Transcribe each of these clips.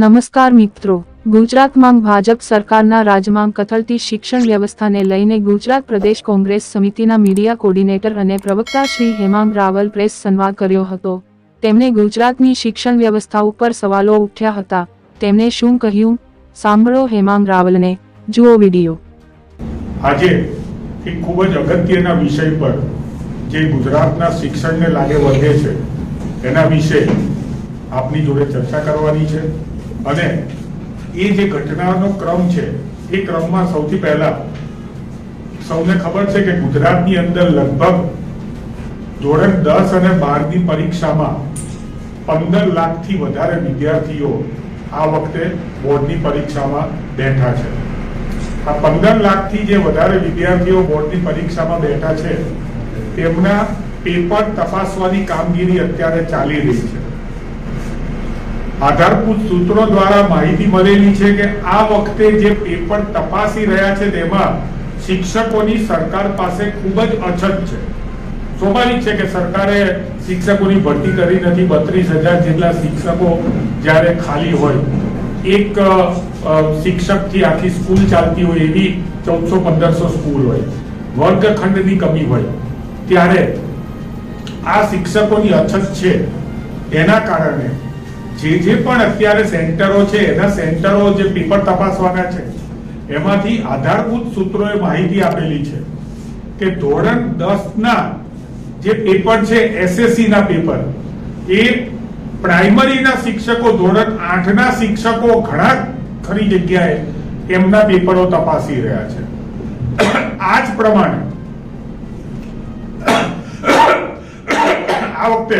નમસ્કાર મિત્રો. ગુજરાતમાં ભાજપ સરકારના રાજમાં કથળતી શિક્ષણ વ્યવસ્થાને લઈને ગુજરાત પ્રદેશ કોંગ્રેસ સમિતિના મીડિયા કોર્ડિનેટર અને પ્રવક્તા શ્રી હેમાંગ રાવલ પ્રેસ સંવાદ કર્યો હતો. તેમણે ગુજરાતની શિક્ષણ વ્યવસ્થા ઉપર સવાલો ઉઠ્યા હતા. તેમણે શું કહ્યું? સાંભળો હેમાંગ રાવલને. જુઓ વીડિયો. આજે ખૂબ જ અગત્યના વિષય પર જે ગુજરાતના શિક્ષણને લાગે વધે છે, એના વિશે આપની જોડે ચર્ચા કરવાની છે. અને એ જે ઘટનાનો ક્રમ છે, એ ક્રમમાં સૌથી પહેલા સૌને ખબર છે કે ગુજરાતની અંદર લગભગ ધોરણ દસ અને બારની પરીક્ષામાં પંદર લાખથી વધારે વિદ્યાર્થીઓ આ વખતે બોર્ડની પરીક્ષામાં બેઠા છે. આ પંદર લાખથી જે વધારે વિદ્યાર્થીઓ બોર્ડની પરીક્ષામાં બેઠા છે, તેમના પેપર તપાસવાની કામગીરી અત્યારે ચાલી રહી છે. આધારભૂત સૂત્રો દ્વારા માહિતી મળેલી છે કે આ વખતે જે પેપર તપાસી રહ્યા છે તેમાં શિક્ષકોની સરકાર પાસે ખૂબ જ અછત છે. સ્વાભાવિક છે કે સરકારે શિક્ષકોની ભરતી કરી નથી, બત્રીસ જેટલા શિક્ષકો જ્યારે ખાલી હોય. એક શિક્ષકથી આખી સ્કૂલ ચાલતી હોય એવી ચૌદસો પંદરસો સ્કૂલ હોય. વર્ગખંડની કમી હોય. ત્યારે આ શિક્ષકોની અછત છે. એના કારણે જે જે પણ અત્યારે સેન્ટરો છે, એના સેન્ટરો જે પેપર તપાસવાના છે, એમાંથી આધારભૂત સૂત્રોએ માહિતી આપેલી છે કે ધોરણ દસ ના જે પેપર છે એસએસસી ના પેપર, એ પ્રાઇમરીના શિક્ષકો, ધોરણ આઠ ના શિક્ષકો ઘણા ખરી જગ્યાએ એમના પેપરો તપાસી રહ્યા છે. આ જ પ્રમાણે, આ વખતે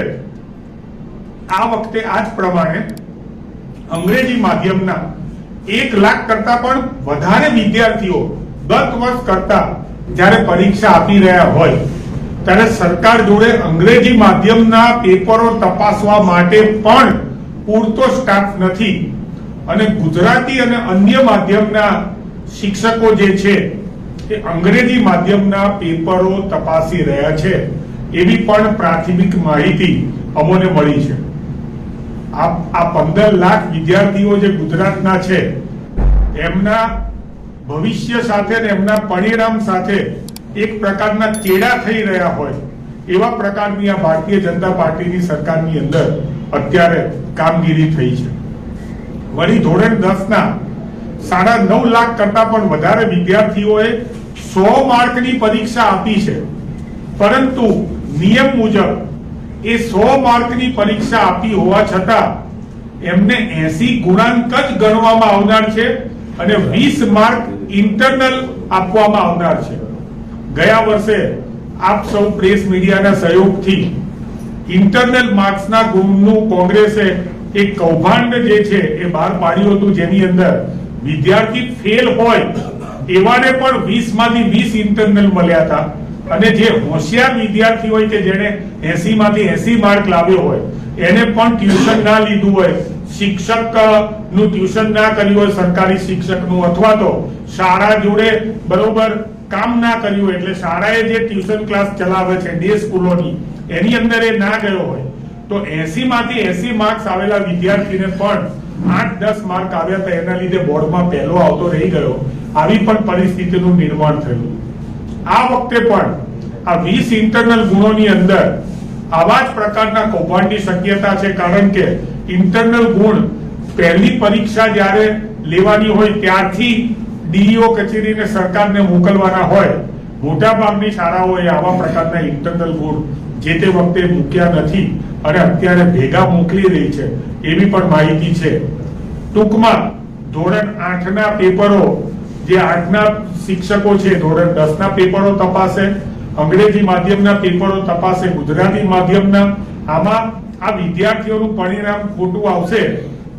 આ વખતે આ જ પ્રમાણે અંગ્રેજી માધ્યમના એક લાખ કરતા પણ વધારે વિદ્યાર્થીઓ ગત વર્ષ કરતા જ્યારે પરીક્ષા આપી રહ્યા હોય, ત્યારે સરકાર જોડે અંગ્રેજી માધ્યમના પેપરો તપાસવા માટે પણ પૂરતો સ્ટાફ નથી. અને ગુજરાતી અને અન્ય માધ્યમના શિક્ષકો જે છે, એ અંગ્રેજી માધ્યમના પેપરો તપાસી રહ્યા છે. એવી પણ પ્રાથમિક માહિતી અમોને મળી છે. આ પંદર લાખ વિદ્યાર્થીઓ જે ગુજરાતના છે, એમના ભવિષ્ય સાથે એમના પરિણામ સાથે એક પ્રકારના ચેડા થઈ રહ્યા હોય, એવા પ્રકારની આ ભારતીય જનતા પાર્ટીની સરકારની અંદર અત્યારે કામગીરી થઈ છે. વળી ધોરણ દસ ના સાડા નવ લાખ કરતા પણ વધારે વિદ્યાર્થીઓએ સો માર્કની પરીક્ષા આપી છે. પરંતુ નિયમ મુજબ એ સો માર્કની પરીક્ષા આપી હોવા છતાં એમને એસી ગુણાંક જ ગણવામાં આવનાર છે અને વીસ માર્ક ઇન્ટરનલ આપવામાં આવનાર છે. ગયા વર્ષે આપ સૌ પ્રેસ મીડિયાના સહયોગથી ઇન્ટરનલ માર્ક્સના ગુણનું કોંગ્રેસે એક કૌભાંડ જે છે એ બહાર પાડ્યું હતું જેની અંદર વિદ્યાર્થી ફેલ હોય એવાને પણ વીસમાંથી વીસ ઇન્ટરનલ મળ્યા હતા. અને જે હોશિયાર વિદ્યાર્થી હોય કે જેને એસી માંથી એસી માર્ક લાવ્યો હોય, એને પણ ટ્યુશન ના લીધું હોય, શિક્ષકનું ટ્યુશન ના કર્યું હોય, સરકારી શિક્ષકનું, અથવા તો શાળા જોડે બરોબર કામ ના કર્યું એટલે શાળાએ જે ટ્યુશન ક્લાસ ચલાવે છે ડે સ્કૂલોની, એની અંદર એ ના ગયો હોય, તો એસી માંથી એસી માર્ક્સ આવેલા વિદ્યાર્થીને પણ આઠ દસ માર્ક આવ્યા હતા, એના લીધે બોર્ડમાં પહેલો આવતો રહી ગયો. આવી પણ પરિસ્થિતિનું નિર્માણ થયું. આ વખતે પણ આ વીસ ઇન્ટરનલ ગુણોની અંદર આવા જ પ્રકારના કૌભાંડની શક્યતા છે. કારણ કે ઇન્ટરનલ ગુણ પહેલી પરીક્ષા જ્યારે લેવાની હોય ત્યારથી ડીઈઓ કચેરીને સરકારને મોકલવાના હોય. મોટાભાગની શાળાઓએ આવા પ્રકારના ઇન્ટરનલ ગુણ જે તે વખતે મૂક્યા નથી અને અત્યારે ભેગા મોકલી રહી છે. એવી પણ માહિતી છે. ટૂંકમાં ધોરણ આઠના પેપરો જે આઠના શિક્ષકો છે, ધોરણ દસના પેપરો તપાસે, અંગ્રેજી માધ્યમના પેપરો તપાસે, ગુજરાતી માધ્યમના, આમાં આ વિદ્યાર્થીઓનું પરિણામ ખોટું આવશે,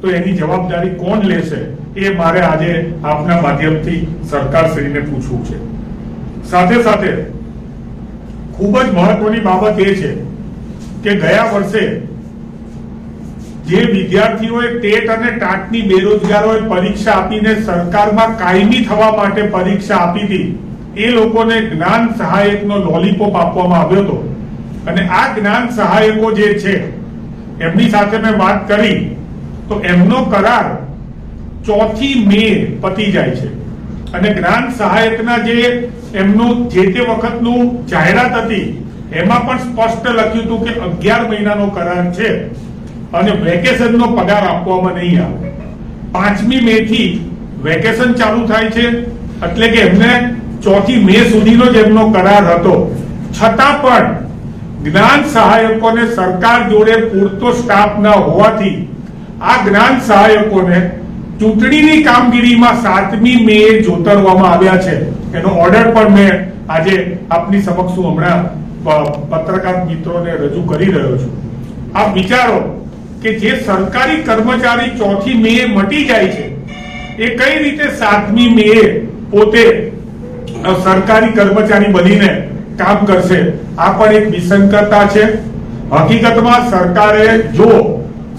તો એની જવાબદારી કોણ લેશે, એ મારે આજે આપના માધ્યમથી સરકારશ્રીને પૂછવું છે. સાથે સાથે, ખૂબ જ મહત્વની બાબત એ છે કે ગયા વર્ષે જે વિદ્યાર્થીઓએ ટેટ અને ટાટની બેરોજગારોએ પરીક્ષા આપીને સરકારમાં કાયમી થવા માટે પરીક્ષા આપી હતી, એ લોકોને જ્ઞાન સહાયકનો લોલીપોપ આપવામાં આવ્યો હતો. અને આ જ્ઞાન સહાયકો જે છે, એમની સાથે મેં વાત કરી, તો એમનો કરાર ચોથી મે પતી જાય છે. અને જ્ઞાન સહાયકના જે એમનું જે તે વખતનું જાહેરાત હતી, એમાં પણ સ્પષ્ટ લખ્યું હતું કે અગિયાર મહિનાનો કરાર છે. અને વેકેશનનો પગાર આપવામાં નહીં આવે. પાંચમી મે થી વેકેશન ચાલુ થાય છે, એટલે કે એમને ચોથી મે સુધીનો જ એમનો કરાર હતો. છતાં પણ જ્ઞાન સહાયકોને સરકાર જોડે પૂરતો સ્ટાફ ન હોવાથી આ જ્ઞાન સહાયકોને ચૂંટણીની કામગીરીમાં સાતમી મે જોતરવામાં આવ્યા છે. એનો ઓર્ડર પણ મેં આજે આપની સમક્ષ હું હમણાં પત્રકાર મિત્રોને રજૂ કરી રહ્યો છું. આપ વિચારો કે જે સરકારી કર્મચારી ચોથી મે મટી જાય છે, એ કઈ રીતે સાતમી મે પોતે સરકારી કર્મચારી બનીને કામ કરશે? આ પણ એક વિસંગતતા છે. હકીકતમાં સરકારે, જો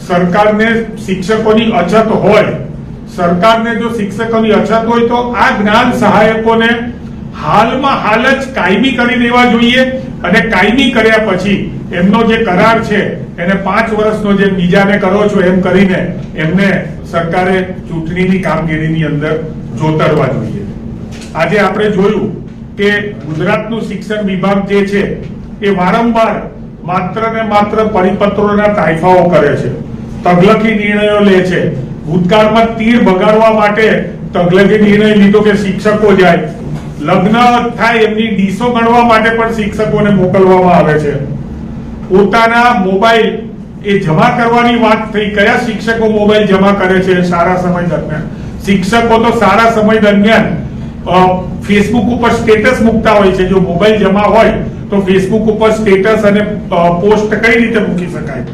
સરકારને શિક્ષકોની અછત હોય, સરકારને જો શિક્ષકોની અછત હોય, તો આ જ્ઞાન સહાયકોને હાલમાં હાલ જ કાયમી કરી દેવા જોઈએ અને કાયમી કર્યા પછી એમનો જે કરાર છે એને પાંચ વર્ષનો જે બીજાને કરો છો એમ કરીને એમને સરકારે ચૂંટણીની કામગીરીની અંદર જોતરવા જોઈએ. આજે આપણે જોયું કે ગુજરાતનું શિક્ષણ વિભાગ જે છે, એ વારંવાર માત્ર ને માત્ર પરિપત્રોના તાઇફાઓ કરે છે. તગલખી નિર્ણયો લે છે. ભૂતકાળમાં તીર બગાડવા માટે તગલખી નિર્ણય લીધો કે શિક્ષકો જાય. લગ્ન થાય એમની ડીસો ગણવા માટે પણ શિક્ષકોને મોકલવામાં આવે છે. પોતાના મોબાઈલ એ જમા કરવાની વાત થઈ. કયા શિક્ષકો મોબાઈલ જમા કરે છે સારા સમય દરમિયાન? શિક્ષકો તો સારા સમય દરમિયાન ફેસબુક ઉપર સ્ટેટસ મૂકતા હોય છે. જો મોબાઈલ જમા હોય, તો ફેસબુક ઉપર સ્ટેટસ અને પોસ્ટ કઈ રીતે મૂકી શકાય?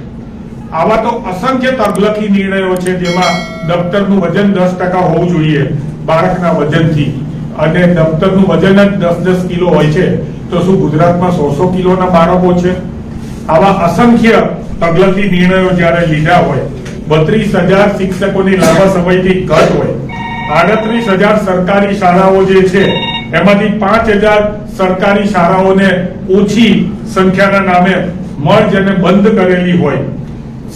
આવા તો અસંખ્ય તગલકી નિર્ણયો છે જેમાં દફતરનું વજન દસ ટકા હોવું જોઈએ, બાળકના વજનથી. અને દફતરનું વજન જ દસ દસ કિલો હોય છે. તો શું ગુજરાતમાં સો સો કિલોના બાળકો છે? આવા અસંખ્ય તગલતી નિર્ણયો જ્યારે લીધા હોય, બત્રીસ હજાર શિક્ષકોની લાંબા સમયથી ઘટ હોય, આડત્રીસ હજાર સરકારી શાળાઓ જે છે, એમાંથી પાંચ હજાર સરકારી શાળાઓને ઓછી સંખ્યાના નામે મર્જ અને બંધ કરેલી હોય.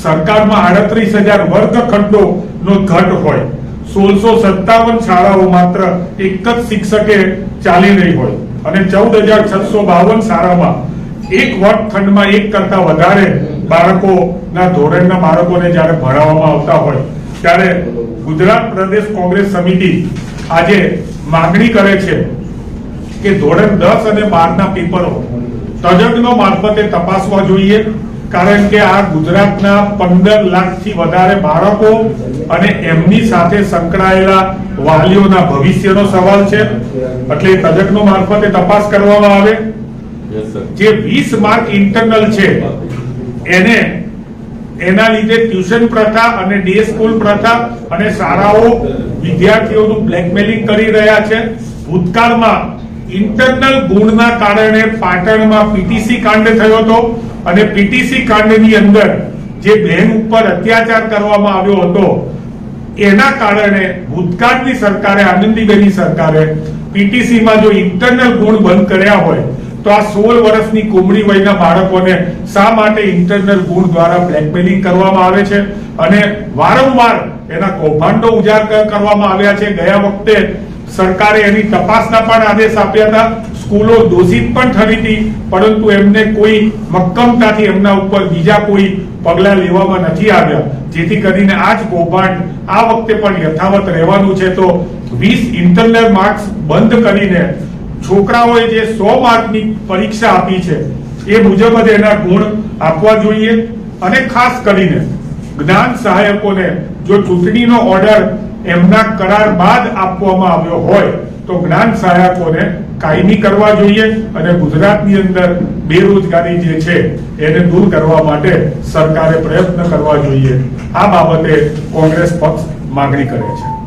સરકારમાં આડત્રીસ હજાર વર્ગખંડો નો ઘટ હોય. સોળસો સત્તાવન શાળાઓ માત્ર એક જ શિક્ષકે ચાલી રહી હોય અને ચૌદ હજાર છસો બાવન શાળામાં એક વર્ગખંડમાં એક કરતા વધારે બાળકોના ધોરણના બાળકોને જ્યારે ભણાવવામાં આવતા હોય, ત્યારે ગુજરાત પ્રદેશ કોંગ્રેસ સમિતિ આજે માગણી કરે છે કે ધોરણ દસ અને બારના પેપરો તજજ્ઞો મારફતે તપાસવા જોઈએ, કારણ કે આ ગુજરાતના પંદર લાખથી વધારે બાળકો અને એમની સાથે સંકળાયેલા વાલીઓના ભવિષ્યનો સવાલ છે એટલે તજજ્ઞો મારફતે તપાસ કરવામાં આવે. જે વીસ માર્ક ઇન્ટરનલ છે, એને, એના લીધે ટ્યુશન પ્રથા અને ડે સ્કૂલ પ્રથા અને શાળાઓ વિદ્યાર્થીઓનું બ્લેકમેલિંગ કરી રહ્યા છે. ભૂતકાળમાં ઇન્ટરનલ ગુણના કારણે પાટણમાં પીટીસી કાંડ થયો હતો અને પીટીસી કાંડની અંદર જે બહેન ઉપર અત્યાચાર કરવામાં આવ્યો હતો, એના કારણે ભૂતકાળની સરકારે, આનંદીબેનની સરકારે પીટીસીમાં જો ઇન્ટરનલ ગુણ બંધ કર્યા હોય તો આ સોળ વર્ષની કુમળી વયના બાળકોને શા માટે ઇન્ટરનલ ગુણ દ્વારા બ્લેકમેલિંગ કરવામાં આવે છે? અને વારંવાર એના કૌભાંડો ઉજાગર કરવામાં આવ્યા છે. ગયા વખતે સરકારે એની તપાસના પણ આદેશ આપ્યા હતા. સ્કૂલો દોષિત પણ ઠરી હતી, પરંતુ એમને કોઈ મક્કમતાથી એમના ઉપર બીજા કોઈ પગલા લેવામાં નથી આવ્યા. જેથી કરીને આ જ કૌભાંડ આ વખતે પણ યથાવત રહેવાનું છે. તો વીસ ઇન્ટરનલ માર્ક્સ બંધ કરીને છોકરાઓએ જે સો માર્કની પરીક્ષા આપી છે, એ મુજબ જ એના ગુણ આપવા જોઈએ અને ખાસ કરીને જ્ઞાન સહાયકોને જો ચૂંટણીનો ઓર્ડર એમના કરાર બાદ આપવામાં આવ્યો હોય, તો જ્ઞાન સહાયકોને કાયમી કરવા જોઈએ અને ગુજરાતની અંદર બેરોજગારી જે છે, એને દૂર કરવા માટે સરકારે પ્રયત્ન કરવા જોઈએ. આ બાબતે કોંગ્રેસ પક્ષ માગણી કરે છે.